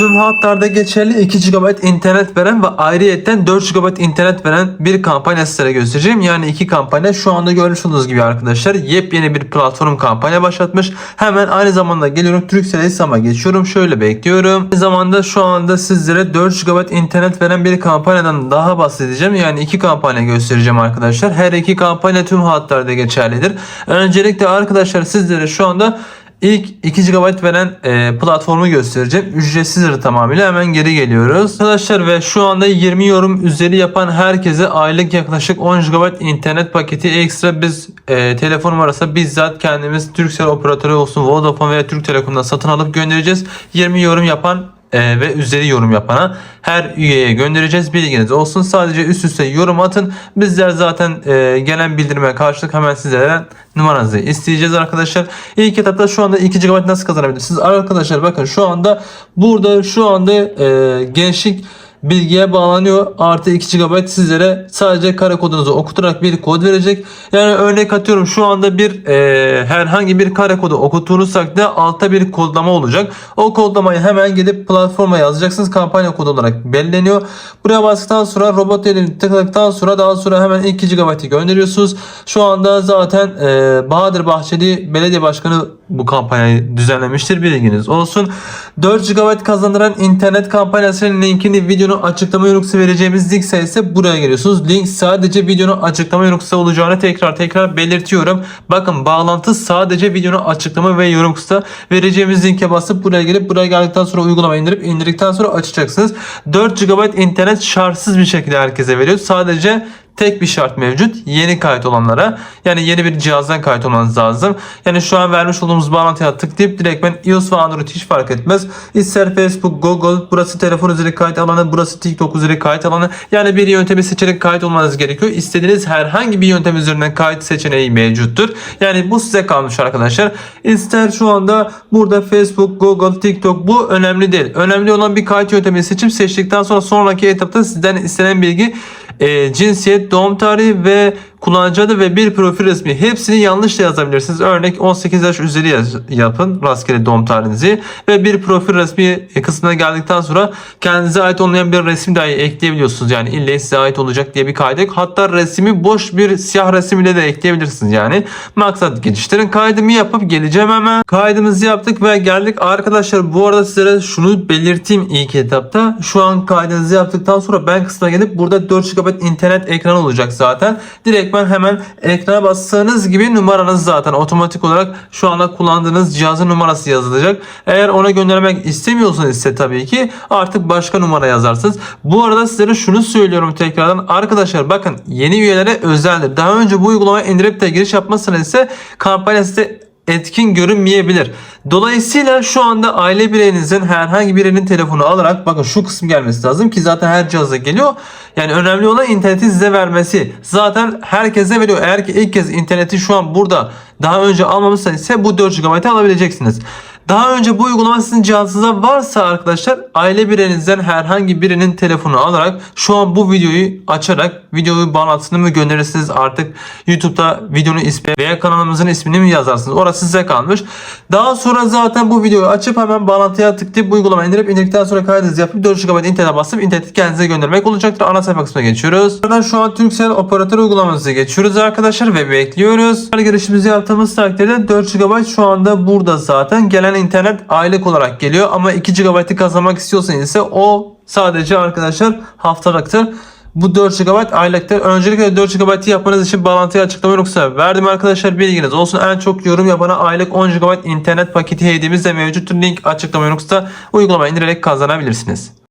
Tüm hatlarda geçerli 2 GB internet veren ve ayrıyetten 4 GB internet veren bir kampanya sizlere göstereceğim. Yani iki kampanya şu anda görmüş gibi arkadaşlar yepyeni bir platform kampanya başlatmış. Hemen aynı zamanda geliyorum Turkcell hesabıma geçiyorum. Şöyle bekliyorum. Aynı zamanda şu anda sizlere 4 GB internet veren bir kampanyadan daha bahsedeceğim. Yani iki kampanya göstereceğim arkadaşlar. Her iki kampanya tüm hatlarda geçerlidir. Öncelikle arkadaşlar sizlere şu anda İlk 2 GB veren e, platformu göstereceğim. Ücretsizdir tamamıyla. Hemen geri geliyoruz. Arkadaşlar ve şu anda 20 yorum üzeri yapan herkese aylık yaklaşık 10 GB internet paketi ekstra biz e, telefon numarası bizzat kendimiz Turkcell operatörü olsun Vodafone veya Türk Telekom'dan satın alıp göndereceğiz. 20 yorum yapan e, ve üzeri yorum yapana her üyeye göndereceğiz. Bilginiz olsun. Sadece üst üste yorum atın. Bizler zaten e, gelen bildirime karşılık hemen sizlere numaranızı isteyeceğiz arkadaşlar. İlk etapta şu anda 2 GB nasıl kazanabilirsiniz? Arkadaşlar bakın şu anda burada şu anda e, gençlik bilgiye bağlanıyor. Artı 2 GB sizlere sadece kare kodunuzu okutarak bir kod verecek. Yani örnek atıyorum şu anda bir e, herhangi bir kare kodu okuttuğunuz takdirde altta bir kodlama olacak. O kodlamayı hemen gelip platforma yazacaksınız. Kampanya kodu olarak belirleniyor. Buraya bastıktan sonra robot elini tıkladıktan sonra daha sonra hemen 2 GB'ı gönderiyorsunuz. Şu anda zaten e, Bahadır Bahçeli Belediye Başkanı bu kampanyayı düzenlemiştir. Bilginiz olsun. 4 GB kazandıran internet kampanyasının linkini videonun açıklama yorumcusu vereceğimiz link sayısı buraya geliyorsunuz. Link sadece videonun açıklama yorumcusu olacağını tekrar tekrar belirtiyorum. Bakın bağlantı sadece videonun açıklama ve yorumcusu vereceğimiz linke basıp buraya gelip buraya geldikten sonra uygulamayı indirip indirdikten sonra açacaksınız. 4 GB internet şartsız bir şekilde herkese veriyor. Sadece tek bir şart mevcut. Yeni kayıt olanlara yani yeni bir cihazdan kayıt olmanız lazım. Yani şu an vermiş olduğumuz bağlantıya tıklayıp direkt ben iOS ve Android hiç fark etmez. İster Facebook, Google, burası telefon üzeri kayıt alanı, burası TikTok üzeri kayıt alanı. Yani bir yöntemi seçerek kayıt olmanız gerekiyor. İstediğiniz herhangi bir yöntem üzerinden kayıt seçeneği mevcuttur. Yani bu size kalmış arkadaşlar. İster şu anda burada Facebook, Google, TikTok bu önemli değil. Önemli olan bir kayıt yöntemi seçip seçtikten sonra sonraki etapta sizden istenen bilgi e, cinsiyet, doğum tarihi ve kullanıcı adı ve bir profil resmi hepsini yanlış da yazabilirsiniz. Örnek 18 yaş üzeri yaz- yapın rastgele doğum tarihinizi ve bir profil resmi kısmına geldikten sonra kendinize ait olmayan bir resim dahi ekleyebiliyorsunuz. Yani ille size ait olacak diye bir kaydı. Hatta resmi boş bir siyah resim ile de ekleyebilirsiniz yani. Maksat geliştirin kaydımı yapıp geleceğim hemen. Kaydımızı yaptık ve geldik. Arkadaşlar bu arada sizlere şunu belirteyim ilk etapta. Şu an kaydınızı yaptıktan sonra ben kısmına gelip burada 4 GB internet ekranı olacak zaten. Direktmen hemen ekrana bastığınız gibi numaranız zaten otomatik olarak şu anda kullandığınız cihazın numarası yazılacak. Eğer ona göndermek istemiyorsanız ise tabii ki artık başka numara yazarsınız. Bu arada sizlere şunu söylüyorum tekrardan. Arkadaşlar bakın yeni üyelere özeldir. Daha önce bu uygulamayı indirip de giriş yapmazsanız ise kampanya size etkin görünmeyebilir. Dolayısıyla şu anda aile bireyinizin herhangi birinin telefonu alarak bakın şu kısım gelmesi lazım ki zaten her cihaza geliyor. Yani önemli olan interneti size vermesi. Zaten herkese veriyor. Eğer ki ilk kez interneti şu an burada daha önce almamışsanız ise bu 4 GB alabileceksiniz. Daha önce bu uygulama sizin cihazınızda varsa arkadaşlar aile bireynizden herhangi birinin telefonu alarak şu an bu videoyu açarak videoyu bağlantısını mı gönderirsiniz artık YouTube'da videonun ismi veya kanalımızın ismini mi yazarsınız orası size kalmış. Daha sonra zaten bu videoyu açıp hemen bağlantıya tıklayıp bu uygulamayı indirip indirdikten sonra kaydınızı yapıp 4 GB internete basıp interneti kendinize göndermek olacaktır. Ana sayfa kısmına geçiyoruz. Buradan şu an Turkcell operatör uygulamamızı geçiyoruz arkadaşlar ve bekliyoruz. Her girişimizi yaptığımız takdirde 4 GB şu anda burada zaten gelen internet aylık olarak geliyor ama 2 GB'ı kazanmak istiyorsanız ise o sadece arkadaşlar haftalıktır. Bu 4 GB aylıktır. Öncelikle 4 GB yapmanız için bağlantıyı açıklama yoksa verdim arkadaşlar bilginiz olsun. En çok yorum yapana aylık 10 GB internet paketi hediyemiz de mevcuttur. Link açıklama yoksa uygulamayı indirerek kazanabilirsiniz.